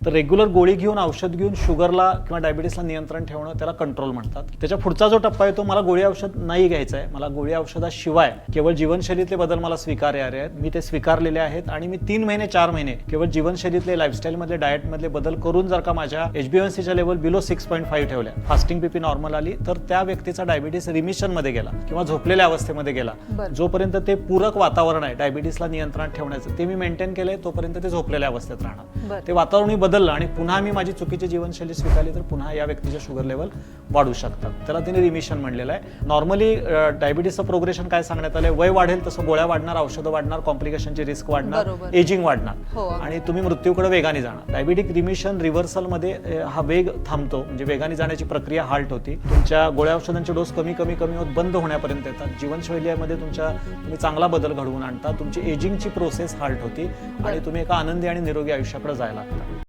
तर रेग्युलर गोळी घेऊन औषध घेऊन शुगरला किंवा डायबिटीसला नियंत्रण ठेवणं त्याला कंट्रोल म्हणतात. त्याच्या पुढचा जो टप्पा आहे तो मला गोळी औषध नाही घ्यायचा आहे. मला गोळी औषधाशिवाय केवळ जीवनशैलीतले बदल मला स्वीकार्यारे आहेत. मी ते स्वीकारलेले आहेत आणि मी तीन महिने चार महिने केवळ जीवनशैलीतले लाईफस्टाईलमधले डाएटमधले बदल करून जर का माझ्या एचबीएनसीच्या level below six point five ठेवल्या फास्टिंग पीपी नॉर्मल आली तर त्या व्यक्तीचा डायबिटीस रिमिशनमध्ये गेला किंवा झोपलेल्या अवस्थेमध्ये गेला. जोपर्यंत ते पूरक वातावरण आहे डायबिटीसला नियंत्रणात ठेवण्याचं ते मी मेंटेन केलंय तोपर्यंत ते झोपलेल्या अवस्थेत राहणार. ते वातावरणही बदललं आणि पुन्हा मी माझी चुकीची जीवनशैली स्वीकारली तर पुन्हा या व्यक्तीचे शुगर लेवल वाढू शकतात. त्याला तिने रिमिशन म्हणलेलं आहे. नॉर्मली डायबिटीसचं प्रोग्रेशन काय सांगण्यात आलंय? वय वाढेल तसं गोळ्या वाढणार औषधं वाढणार कॉम्प्लिकेशनची रिस्क वाढणार. एजिंग वाढणार. हो. आणि तुम्ही मृत्यूकडे वेगाने जाणार. डायबिटिक रिमिशन रिव्हर्सलमध्ये हा वेग थांबतो. म्हणजे वेगाने जाण्याची प्रक्रिया हाल्ट होती. तुमच्या गोळ्या औषधांचे डोस कमी कमी कमी होत बंद होण्यापर्यंत येतात. जीवनशैलीमध्ये तुमच्या तुम्ही चांगला बदल घडवून आणता. तुमची एजिंगची प्रोसेस हाल्ट होती. आणि तुम्ही एका आनंदी आणि निरोगी आयुष्याकडे जायला लागता.